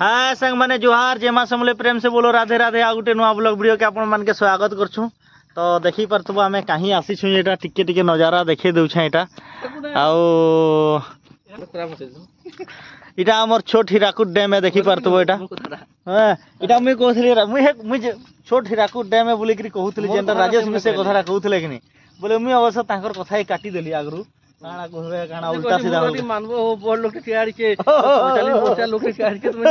হ্যাঁ ସାଙ୍ଗମାନେ ଜୁହାର ଜେମା ସମଲେ ପ୍ରେମ ସେ ବୋଲ ରାଧେ ରାଧେ ଆଉ ଗୋଟେ ନୂଆ ବ୍ଲଗ୍ ଭିଡ଼ିଓକେ ଆପଣମାନଙ୍କୁ ସ୍ୱାଗତ କରୁଛୁ ତ ଦେଖିପାରୁଥିବ ଆମେ କାହିଁ ଆସିଛୁ ଏଇଟା ଟିକେ ଟିକେ ନଜାରା ଦେଖେଇ ଦେଉଛେ ଏଇଟା ଆଉ ଏଇଟା ଆମର ଛୋଟ ହୀରାକୁଦ ଡ୍ୟାମ୍ ଦେଖିପାରୁଥିବ ଏଇଟା ଏଇଟା ମୁଇଁ କହୁଥିଲି ମୁଇଁ ଛୋଟ ହୀରାକୁଦ ଡ୍ୟାମ୍ ବୋଲିକିରି କହୁଥିଲି ଯେନ୍ଟା ରାଜେଶ ମିଶ୍ର କଥାଟା କହୁଥିଲେ କିନି ବୋଲେ ମୁଇଁ ଅବଶ୍ୟ ତାଙ୍କର କଥା କାଟିଦେଲି ଆଗରୁ কানা করবে কানা উল্টা সিধা হবে মানবো ও বড় লোকটা টিয়াড়িছে চালি মোটা লোকটা টিয়াড়িছে তুমি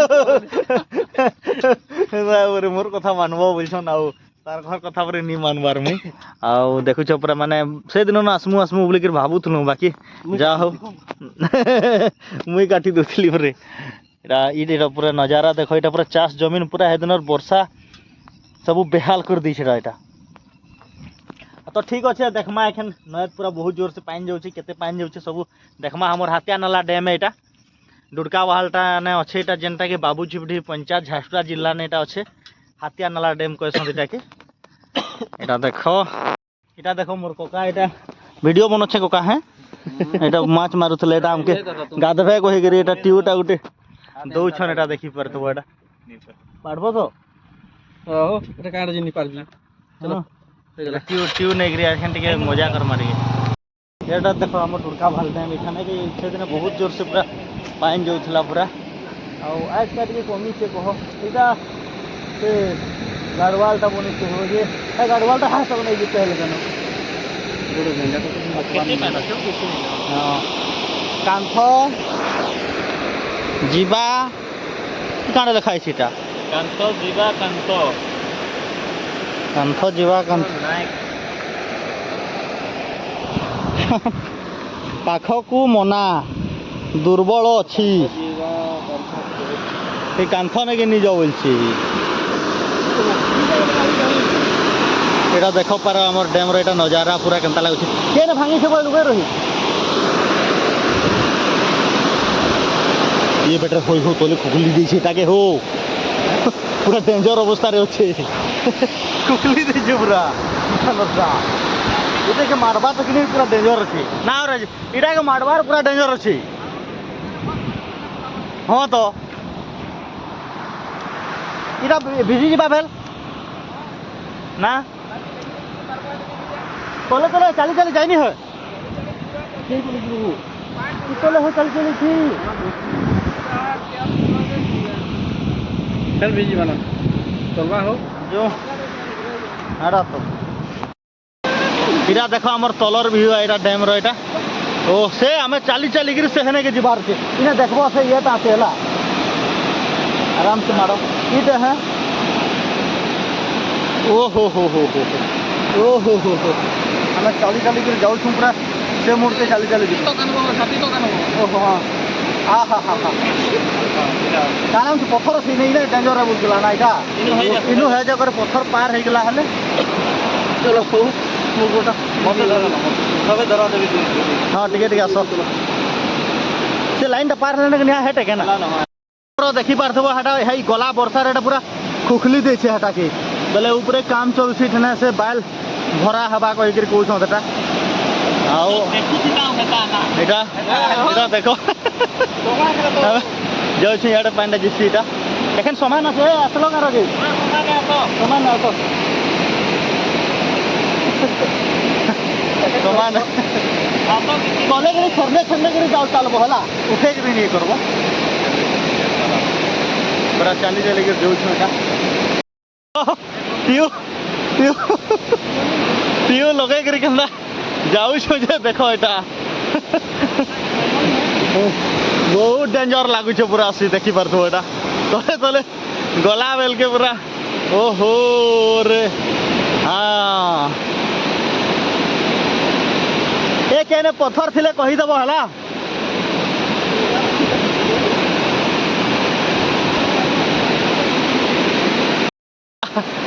ওরে মোর কথা মানবো বলছ না ও তার ঘর কথা পরে নি মানবার মুই আও দেখুছ পুরা মানে সেদিন না আসমু আসমু বলি করে ভাবুথুলু বাকি যা হো মুই কাটি দউছিলি পরে এটা এটা পুরা নজারা দেখো এটা পুরা চাষ জমিন পুরা হেদিনর বর্ষা সব বেহাল করে দিয়েছে এটা तो ठीक अच्छे देखमा एखे नद पूरा बहुत जोर से पानी जाऊँ के पानी जाऊँ सब देखमा हमर हाथिया नाला डैम यहाँ डुड़का वाहलटा ने अच्छे यहाँ जेनटा कि बाबूझिपड़ी पंचायत झारसुड़ा जिला ने यहाँ अच्छे हाथिया नाला डैम कहसन यहाँ के देख इटा देख मोर कका यहाँ भिडियो बनाचे कका हाँ यहाँ माछ मारूले यहाँ आमके गाधवे कहीकि ट्यूटा गोटे दौन यहाँ देखी पार्थ यहाँ पार्ब तो हाँ काट जिन पार्बी चलो টিউ টিউ নেগরি এখন টিকে মজা করমার এটা দেখো আমার টুড়কা ভাল টাইম এখানে কি সেদিন বহুত জোরসে পুরা পাইন যাওয়া পুরা আজকা টিকে কমিছে কহ এটা সে গাড়ওয়ালটা বনিছে হো যে এই গাড়ওয়ালটা হাসা বনাই দিতে হলে কেন বড় গেন্ডা তো কান্থ जीवा कहाँ लिखा है सीटा कांतो जीवा कांतो কান্থ ଯିବା କାନ୍ଥ ପାଖକୁ ମନା ଦୁର୍ବଳ ଅଛି ସେ କାନ୍ଥ ନେଇକି ନିଜ ବୋଲଛି এটা দেখো পার আমার ড্যামর এটা নজারা পুরা কেনতা লাগুছে কেন ভাঙি সব লুকে রহি ইয়ে বেটার হই হো তোলে খুকুলি দিয়েছে এটাকে হো পুরা ডেঞ্জার অবস্থায় আছে ಕುಕ್ಲಿದೆ ಜುಬ್ರ ಅನ್ನೋದ್ರ ಇದಕ್ಕೆ ಮಾಡಬಾರ್ದಕ್ಕೆ ಪೂರ ಡೇಂಜರ್ ಅছি ನಾವು ರಜ ಇಡಾಗ ಮಾಡಬಾರ ಪೂರ ಡೇಂಜರ್ ಅছি ହଁ ତ ଇଟା ଭିଜି ଯିବା ଭେଲ ନା ତଲେ ତଲେ ଚାଲି ଚାଲି ଯାଇନି ହେ ତଲେ ହଉ ଚାଲି ଚାଲିଛି ଚାଲ ଭିଜି ମାନ ଚଲବା ହଉ जो ଏଇଟା ତ ଏଇଟା ଦେଖ ଆମର ତଲର ଭିଉ ଏଇଟା ଡ୍ୟାମ୍ର ଏଇଟା ଓ ସେ ଆମେ ଚାଲି ଚାଲିକିରି ସେ ହେନେକେ ଯିବାର ଅଛି ଇନେ ଦେଖବ ସେ ଇଏଟା ଆସେ ହେଲା ଆରାମ ସେ ମାଡ଼ ଇଟା ହେ ଓହୋ ହୋ ହୋ ହୋ ଓ ହୋ ହୋ ହୋ ଆମେ ଚାଲି ଚାଲିକିରି ଯାଉଛୁ ପୁରା ସେ ମୁହୂର୍ତ୍ତେ ଚାଲି ଚାଲିକିରି ଓହୋ ହଁ କାରଣ ପଥର ସେଇ ନେଇକିନା ଡେଞ୍ଜରରେ ବୁଲୁଥିଲା ନା ଏଇଟା ଇନୁ ହେ ଜାଗାରେ ପଥର ପାର ହେଇଗଲା ହେଲେ ଚଲ ହଉ ମୁଁ ଗୋଟେ ସବେ ଧରା ଦେବି ହଁ ଟିକେ ଟିକେ ଆସ ସେ ଲାଇନଟା ପାର ହେଲେ ନିହା ହେଟେ କେନା ଦେଖିପାରୁଥିବ ହେଟା ହେଇ ଗଲା ବର୍ଷାରେ ଏଇଟା ପୁରା ଖୁଖଲି ଦେଇଛେ ହେଟାକେ ବେଲେ ଉପରେ କାମ ଚଲୁଛି ଠେନେ ସେ ବାଇଲ ଭରା ହେବା କହିକିରି କହୁଛନ୍ ସେଟା आओ এটা এটা দেখো যাওছি ইয়াতে পাইন্দা জিছি এটা এখন সমান আছে আসল কারো কি সমান আছ সমান তলে গেলে সরলে সরলে গেলে যাও চালব হলা উঠে গেলে নিয়ে করবো ପୁରା ଚାଲି ଚାଲିକି ଦେଉଛୁ ଏଇଟା ପିଉ ପିଉ ପିଉ ଲଗେଇକରି କେନ୍ତା যাও সোজা দেখো এটা ବହୁତ ଡେଞ୍ଜର ଲାଗୁଛେ ପୁରା ଆସି ଦେଖିପାରୁଥିବ ଏଇଟା ତଳେ ତଳେ ଗଲା ବେଲକେ ପୁରା ଓହୋ ରେ ଏ କେନେ ପଥର ଥିଲେ କହିଦେବ ହେଲା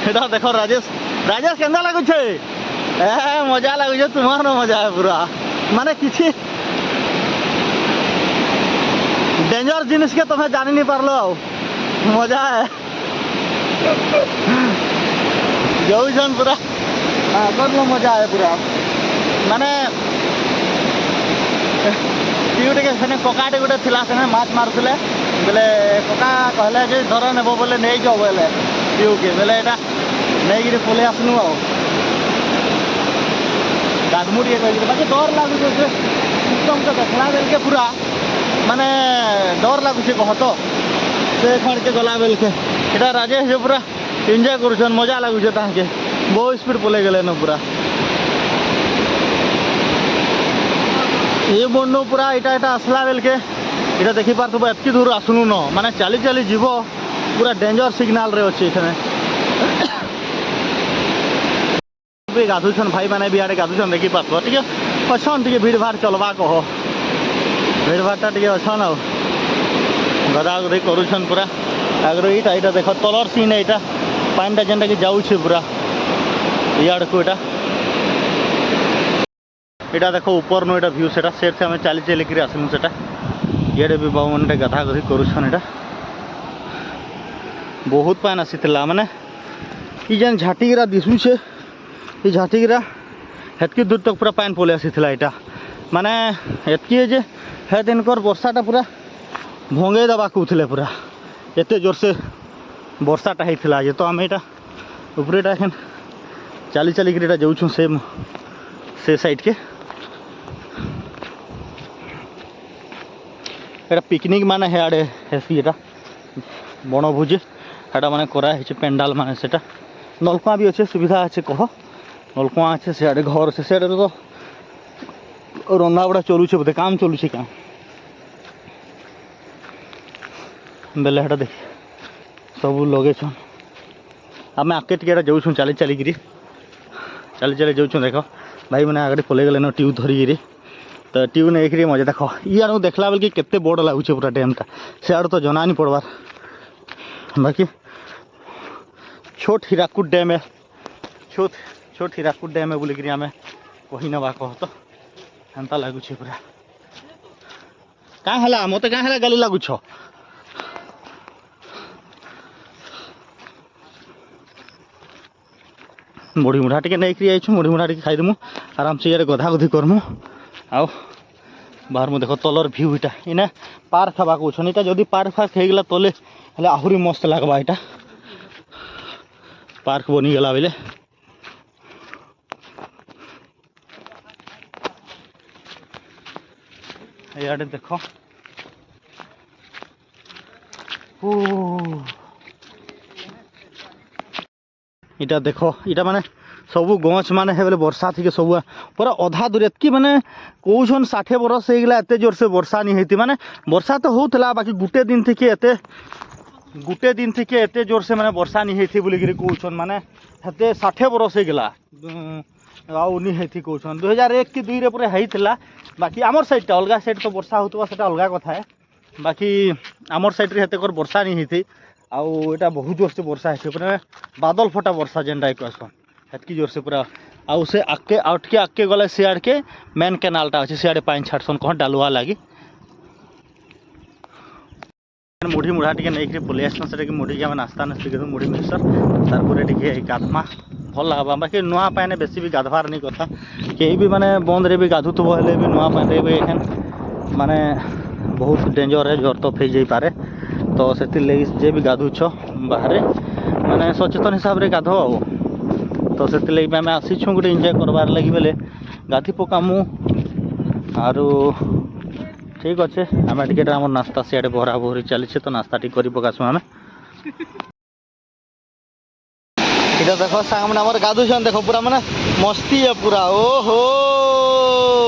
ଏଇଟା ଦେଖ ରାଜେଶ ରାଜେଶ କେନ୍ତା ଲାଗୁଛେ হ্যাঁ মজা লাগুছে তোমারও মজা পুরা মানে কিছু ডেঞ্জর জিনিসকে তুমি জানি নি পারলো মজা যাওছেন পুরা হ্যাঁ করলো মজা আয় পুরা মানে টিউটিকে সেনে ককাটি গোটে লা সেনে মাছ মারুলে বেলে ককা কহলে যে ধর নেব বলে নেই যাও বলে টিউকে বেলে এটা নেইকি পলে আসলু আও ದಾದಮೂಡಿ ಏನಾಗಿದೆ ಮತ್ತೆ ಡೋರ್ ಲಾಗುತ್ತೆ ಸಿಸ್ಟಮ್ ತ ದೇಖ್ಲಾಬೇಲ್ಕೆ ಪೂರಾ ମାନେ ଡର ଲାଗୁଛି କହ ତ ସେ ଖଣିକେ ଗଲା ବେଲକେ ଏଇଟା ରାଜେଶ ଯେ ପୁରା ଏନ୍ଜୟ କରୁଛନ୍ ମଜା ଲାଗୁଛେ ତାହାକେ ବହୁତ ସ୍ପିଡ୍ ପଲେଇ ଗଲେନ ପୁରା ଏ ବଣ୍ଡୁ ପୁରା ଏଇଟା ଏଇଟା ଆସିଲା ବେଲକେ ଏଇଟା ଦେଖିପାରୁଥିବ ଏତିକି ଦୂର ଆସୁନୁ ନ ମାନେ ଚାଲି ଚାଲି ଯିବ ପୁରା ଡେଞ୍ଜର ସିଗ୍ନାଲରେ ଅଛି ଏଠାନେ सबै गएको छन् भाइ बाना बिहाडे गएको छन् देखि पाएको ठिक अछन् टिके भिडभाड चलबाको हो भिडभाडटा ଟିକେ ଅଛନ୍ ଆଉ ଗଦାଗଦି କରୁଛନ୍ ପୁରା ଆଗରୁ ଇଟା ଏଇଟା ଦେଖ ତଲର ସିନ୍ ଏଇଟା ପାଣିଟା ଯେନ୍ଟାକି ଯାଉଛେ ପୁରା ଇଆଡ଼କୁ ଏଇଟା ଏଇଟା ଦେଖ ଉପର ନୁ ଏଇଟା ଭ୍ୟୁ ସେଟା ସେଠି ଆମେ ଚାଲି ଚାଲିକିରି ଆସିଲୁ ସେଟା ଇଆଡ଼େ ବି ବାବୁମାନେ ଗାଧା ଗାଧାଗଧି କରୁଛନ୍ ଏଇଟା ବହୁତ ପାନ୍ ଆସିଥିଲା ମାନେ ଇ ଯେନ୍ ଝାଟିକିରା ଦିଶୁଛେ ଏ ଝାଟିକିରା ହେତ୍କି ଦୂର ତକ୍ ପୁରା ପାଏନ୍ ପଲେଇ ଆସିଥିଲା ଏଇଟା ମାନେ ଏତ୍କି ଯେ ହେ ଦିନକର ବର୍ଷାଟା ପୁରା ଭଙ୍ଗେଇ ଦେବା କହୁଥିଲେ ପୁରା ଏତେ ଜୋରସେ ବର୍ଷାଟା ହେଇଥିଲା ଯେ ତ ଆମେ ଏଇଟା ଉପରେଟା ଏଖେନ୍ ଚାଲି ଚାଲିକିରି ଏଇଟା ଯାଉଛୁ ସେ ସେ ସାଇଡ଼୍କେ এটা পিকনিক মানে হেয়াড়ে হেসি এটা বনভোজি এটা মানে করা হয়েছে প্যান্ডাল মানে সেটা নলকুয়া বি আছে সুবিধা আছে কহ नलकुआ अच्छे सियाड़े घर से सियाड़े तो रंधावड़ा चलुचे बोधे काम चलुचे क्या बेले हटा देख सब लगे आम आगे टिकेट जाऊ चल चलिकी चली चली जाऊ देख भाई मैंने आगे पलि गले ट्यूब धरिकी तो ट्यूब नहीं कि मजा देख इन देखला बेल के बड़ लगुचे पूरा डैमटा सियाड़े तो जना नहीं पड़वार बाकी छोट हीराकूद डैम है छोट ଛୋଟ ହୀରାକୁଦ ଡ୍ୟାମ୍ ବୁଲିକିରି ଆମେ କହିନେବା କହ ତ ଏନ୍ତା ଲାଗୁଛେ ପୁରା କାଁ ହେଲା ମୋତେ କାଁ ହେଲା ଗାଲି ଲାଗୁଛ ମୁଢ଼ି ମୁଢ଼ା ଟିକେ ନେଇକିରି ଯାଇଛୁ ମୁଢ଼ି ମୁଢ଼ା ଟିକେ ଖାଇଦେମୁ ଆରାମସେ ଇଆଡ଼େ ଗଧା ଗୁଧି କରମୁ ଆଉ ବାହାରମୁ ଦେଖ ତଲର ଭ୍ୟୁ ଇଟା ଇନେ ପାର୍କ ହେବା କହୁଛନ୍ ଇଟା ଯଦି ପାର୍କ ଫାର୍କ ହେଇଗଲା ତଲେ ହେଲେ ଆହୁରି ମସ୍ତ ଲାଗ୍ବା ଇଟା ପାର୍କ ବନିଗଲା ବେଲେ ਇਹ ਆੜੇ ਦੇਖੋ এটা দেখো এটা মানে সব গছ মানে হে বলে বর্ষা থেকে সব পুরা অধা দূরে এতকি মানে কৌছন ষাঠে বরষ হয়েগলা এত জোরসে বর্ষা নিয়ে হইতি মানে বর্ষা তো হোলা বাকি গোটে দিন থেকে এতে গোটে দিন থেকে এত জোরসে মানে বর্ষা নিয়ে হইতি বলি কৌছন মানে হেতে ষাঠে বরষ হয়েগলা आउनी कौन दुई हजार एक कि दुई रूप है बाकी आम सैडटा अलग सैड तो बर्षा होता है अलग कथा बाकी आम सैड रेत बर्षा नहीं होती आउ यहाँ बहुत जोर से बर्षा है बादल फटा बर्षा जेनटा कहसन हेतकी जोर से पूरा आउ से आगे आउटके आगे गले सियाड़के मेन केनालटा अच्छे सियाड़े पानी छाड़सन कह डालुआ लगी मुढ़ी मुढ़ा टे नहीं पलि से मुढ़ी के नास्ता नास्ती मुढ़ी मिलसन तार गाधमा ଭଲ ହେବା ବାକି ନୂଆ ପାଏନେ ବେଶୀ ବି ଗାଧବାର୍ ନେଇ କଥା କେହି ବି ମାନେ ବନ୍ଦ୍ରେ ବି ଗାଧୁଥିବ ହେଲେ ବି ନୂଆ ପାଏନ୍ରେ ବି ଏଖେନ୍ ମାନେ ବହୁତ ଡେଞ୍ଜର୍ ହେ ଝର୍ ତଫ୍ ହେଇଯାଇପାରେ ତ ସେଥିର୍ଲାଗି ଯେ ବି ଗାଧୁଛ ବାହାରେ ମାନେ ସଚେତନ ହିସାବରେ ଗାଧ ଆଉ ତ ସେଥିର୍ଲାଗି ବି ଆମେ ଆସିଛୁ ଗୋଟେ ଏନ୍ଜୟ କରବାର୍ ଲାଗି ବେଲେ ଗାଧି ପକାମୁ ଆରୁ ଠିକ୍ ଅଛେ ଆମେ ଟିକେ ଆମର ନାସ୍ତା ସିଆଡ଼େ ବରା ବହରି ଚାଲିଛେ ତ ନାସ୍ତା ଟିକେ କରି ପକାସୁଁ ଆମେ ଏଇଟା ଦେଖ सामने हमारे गाधु छन देखो पूरा मैंने मस्ती है ପୁରା ओहो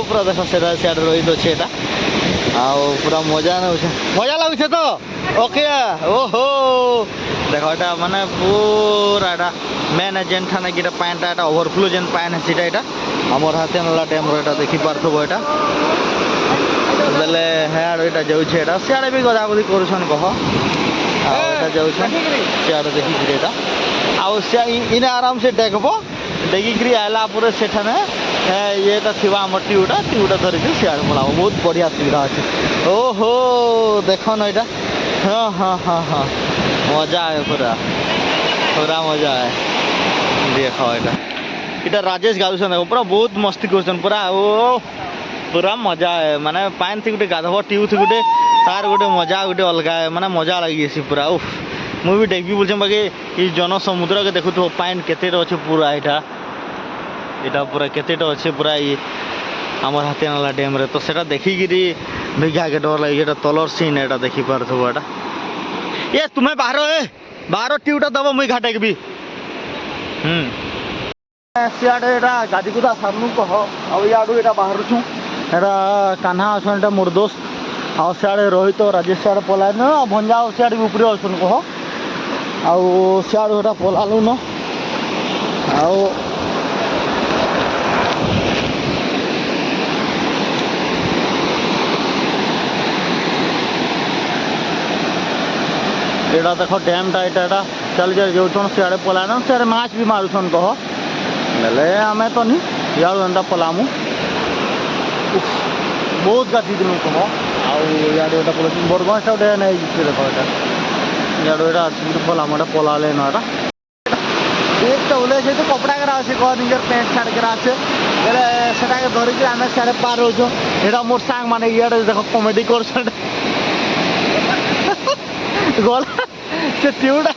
पूरा देखो से सियाड़ रही तो छे एटा आओ पूरा मजा ना उसे मजा लागुछे तो ओके ओहो দেখো এটা মানে পুরা এটা মেন যেন ঠানে কি এটা পায়নটা এটা ওভারফ্লো যেন পায়ন সেটা এটা আমার হাতে নলা টাইম এটা দেখি পারথব এটা ବେଲେ ହେଆଡ଼ ଏଇଟା ଯାଉଛେ ଏଇଟା ସିଆଡ଼େ ବି ଗଦାଗଦି କରୁଛନ୍ କହ ଆଉ ଏଇଟା ଯାଉଛନ୍ ସିଆଡ଼େ ଦେଖିକିରି ଏଇଟା आने आराम से डेगब डेगिकी आला से ये आम तो ट्यूटा ट्यूटा धरिक पड़ा बहुत बढ़िया सुविधा अच्छे ओहो देख न हाँ, हाँ हाँ हाँ मजा है पूरा पूरा मजा है देख यहाँ इटा राजेश गाधु पूरा बहुत मस्ती कर पूरा पूरा मजा है मान पानी थी गोटे गाधब ट्यू थी गोटे तार गोटे मजा गोटे अलग है मान मजा लगे पूरा उफ़ ମୁଁ ବି ଡେଗି ବୁଲଛେ ବାକି ଏଇ ଜନସମୁଦ୍ରକେ ଦେଖୁଥିବ ପାଏନ୍ କେତେଟା ଅଛେ ପୁରା ଏଇଟା ଏଇଟା ପୁରା କେତେଟା ଅଛେ ପୁରା ଇ ଆମର ହାତୀନାଲା ଡ୍ୟାମ୍ରେ ତ ସେଟା ଦେଖିକିରି ଭିଘାକେ ଡର ଲାଗେ ଏଇଟା ତଲର ସିନ୍ ଏଇଟା ଦେଖିପାରୁଥିବ ଏଇଟା ଏ ତୁମେ ବାହାର ଏ ବାହାର ଟିଉଟା ଦେବ ମୁଇଁ ଘାଟେକି ବି ହୁଁ ସିଆଡ଼େ ଏଇଟା ଗାଦିକୁଦା ସାରନୁ କହ ଆଉ ଇଆଡ଼ୁ ଏଇଟା ବାହାରୁଛୁ ଏଇଟା କାହ୍ନା ଅଛନ୍ ଏଇଟା ମୋର ଦୋସ୍ତ ଆଉ ସିଆଡ଼େ ରୋହିତ ରାଜେଶ ସିଆଡ଼େ ପଲାଇନ ଆଉ ଭଞ୍ଜା ଆଉ ସିଆଡ଼େ ବି ଉପରେ ଅଛନ୍ କହ ଆଉ ସିଆଡ଼ୁ ହେଟା ପଲାଲୁନ ଆଉ এটা দেখ ড্যামটা এটা এটা চালি চালি যাওছন সিয়াড়ে পলাইন সিয়াড়ে মাছ বি মারুছন কহ বেলে আমি তো নি ইয়াড়ু এন্তা পলামু বহুত গাছি দিনু কহ ଆଉ ଇଆଡ଼େ ଗୋଟେ ପଳାଉଛନ୍ତି ବରଗଞ୍ଜଟା ଗୋଟେ ନେଇଛି ଦେଖ ଏଇଟା ಎರಡು ಹಚ್ಬಿಟ್ಟು ಫುಲ್ ಅಮೌಂಟ ಪೊಲಾಲೆ ಏನಾರ ಈಗ ଟୁଲେଇଛୁ କପଡ଼ାକର ଅଛି କନିକର ପ୍ୟାଣ୍ଟ ସାର୍ଟକର ଅଛି ବେଲେ ସେଟାକେ ଧରିକି ଆମେ ସିଆଡ଼େ ପାର ହଉଛୁ ଏଇଟା ମୋର ସାଙ୍ଗମାନେ ଇଆଡ଼େ ଦେଖ କମେଡ଼ି କରୁଛନ୍ତି ଗଲା ସେ ଟ୍ୟୁଟା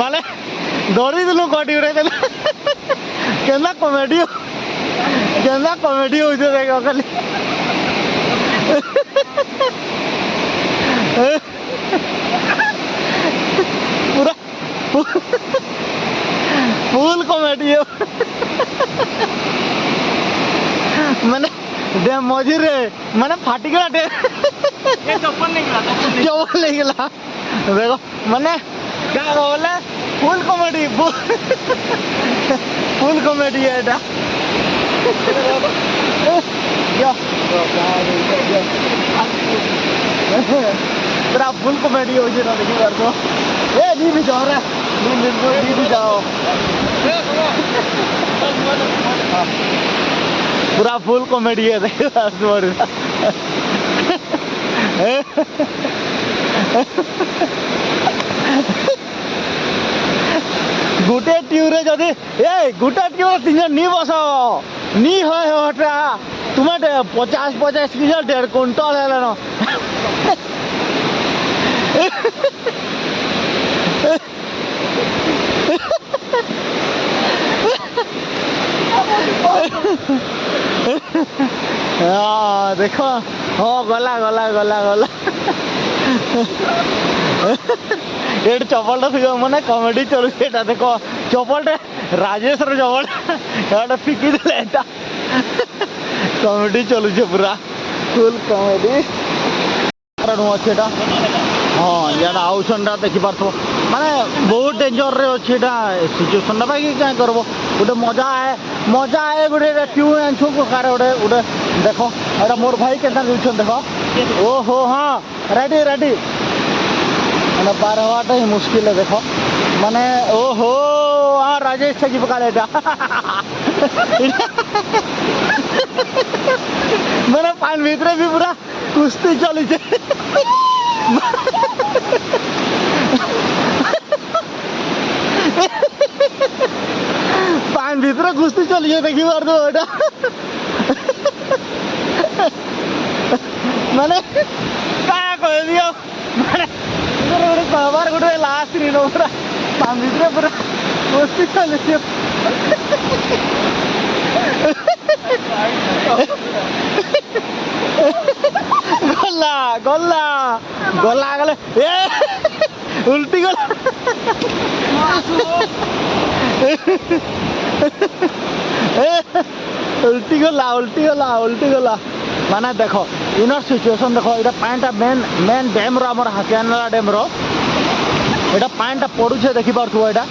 ମାନେ ଧରିଦେଲୁ କଟିରେ ଦେଲେ କେନ୍ତା କମେଡ଼ି କେନ୍ତା କମେଡ଼ି ହଉଛୁ ଦେଖ ଖାଲି पूरा फूल कॉमेडी हो मैंने दे मौजी रे मैंने फाटी गया टे चप्पल नहीं गला चप्पल नहीं गला देखो मैंने क्या बोले फुल कॉमेडी फुल कॉमेडी है बेटा तेरा फुल कॉमेडी हो जाए देखी कर दो तो। ए नहीं भी जाओ रे नहीं नहीं नहीं भी जाओ पूरा फुल कॉमेडी है देखी ତୁମେ ପଚାଶ ପଚାଶ କିଲୋ ଦେଢ଼ କୁଇଣ୍ଟଲ ହେଲାଣ ଦେଖ ହଁ ଗଲା ଗଲା ଗଲା ଗଲା ଏଠି ଚପଲଟା ଫିକ ମାନେ କମେଡ଼ି ଚଲୁଛି ଏଇଟା ଦେଖ ଚପଲଟା ରାଜେଶର ଚପଲଟା ଏଇଟା ଫିକି ଦେଲେ ଏଇଟା कॉमेडी चलू है पूरा फुल कॉमेडी कारण अच्छे हाँ यहाँ आउसन देखिपार মানে বহুত ডেঞ্জরে অছি এটা সিচুয়েসনটা পাইকি কাঁ করব গোটে মজা আয়ে মজা আয়ে গোটে টিউ আনছু কার গোটে গোটে দেখ এটা মোর ভাই কেনা দিচ্ছেন দেখ ও হো হ্যাঁ রেডি রেডি মানে পার হওয়াটাই মুশকিল দেখ মানে ও হো আর রাজেশ থাকি পকালে এটা मैंने पान भीतर भी पूरा कुस्ती चल पान भीतर कुश्ती चली देखी बार मैंने क्या कह दिया मैंने इधर उधर बार गुड़े लास्ट नहीं গলা গলা গলা গলে এ উল্টি গলা উল্টি গলা উল্টি গলা উল্টি গলা মানে দেখ ইনর সিচুয়েশন দেখ এটা পানিটা মেন মেন ড্যাম র আমার ড্যাম র এটা পানিটা পড়ুছে দেখি দেখিপারুথ এটা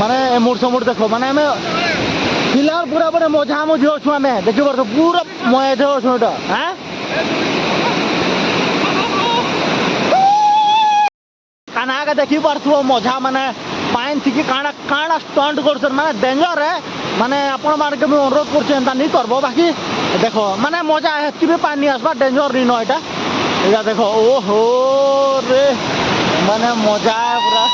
মানে মুড় সমুড় দেখ মানে আমি यार पूरा पूरा मोझा मुझे हो छुआ मैं देखियो बरसो पूरा मोए थे हो छुआ हैं কানা আগে দেখি পারছো মজা মানে পাইন থেকে কানা কানা স্টন্ট করছেন মানে ডেঞ্জর মানে আপন মানকে আমি অনুরোধ করছি এটা নি করব বাকি দেখো মানে মজা হেতকি বি পানি আসবা ডেঞ্জর নি নয় এটা এটা দেখো ও হো রে মানে মজা পুরা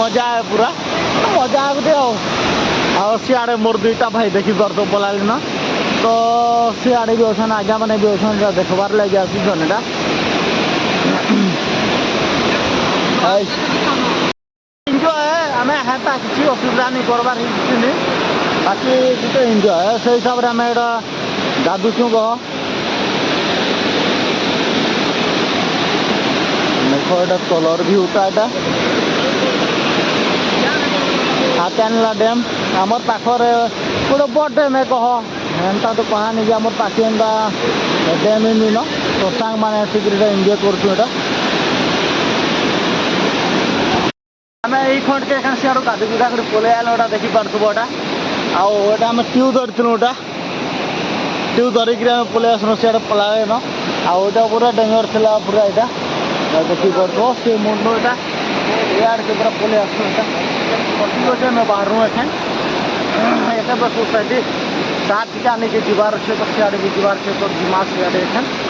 মজা পুরা ମଜା ଆଉ ସିଆଡ଼େ ମୋର ଦୁଇଟା ଭାଇ ଦେଖିପାରୁଛ ପଳାଲି ନା ତ ସିଆଡ଼େ ବି ଅଛନ୍ ଆଜ୍ଞା ମାନେ ବି ଅଛନ୍ ଦେଖବାର୍ ଲାଗି ଆସିଛନ୍ ଏଇଟା ଏନ୍ଜୟ ଆମେ ହେନ୍ତା କିଛି ଅସୁବିଧା ନାଇଁ କରବାର୍ ହେଇଛିନି ବାକି ଟିକେ ଏନ୍ଜୟ ସେଇ ହିସାବରେ ଆମେ ଏଇଟା ଗାଧୁଛୁ କହ ଦେଖ ଏଇଟା କଲର୍ ବି ଉଠା ଏଇଟା କାନ୍ଲା ଡ୍ୟାମ୍ ଆମର ପାଖରେ ଗୋଟେ ବଡ଼ ଡ୍ୟାମ୍ ଏ କହ ଏନ୍ତା ତ କହାନି ଯେ ଆମର ପାଖେ ଏନ୍ତା ଡ୍ୟାମ୍ ନିନ ତ ସାଙ୍ଗମାନେ ଆସିକିରି ଏଟା ଏନ୍ଜୟ କରୁଛୁ ଏଇଟା ଆମେ ଏଇ ଖଣ୍ଡକେ ଏଖାନ ସିଆଡ଼ୁ କାଦୁ କୁଦା କରି ପଳେଇ ଆଇଲୁ ଏଇଟା ଦେଖିପାରୁଥିବ ଏଇଟା ଆଉ ଏଇଟା ଆମେ ଟ୍ୟୁ ଧରିଥିଲୁ ଏଇଟା ଟ୍ୟୁ ଧରିକିରି ଆମେ ପଳେଇ ଆସିଲୁ ସିଆଡ଼େ ପଳାଇନ ଆଉ ଏଇଟା ପୁରା ଡେଞ୍ଜର ଥିଲା ପୁରା ଏଇଟା ଦେଖିପାରୁଥିବ ସେ ମୁଣ୍ଡ ଏଇଟା यार के ऊपर पुल आसान मैं बाहर एखें सोसाइटी सात आने के दीवार से पक्षी आ रही दीवार से दिमाग से आ रही है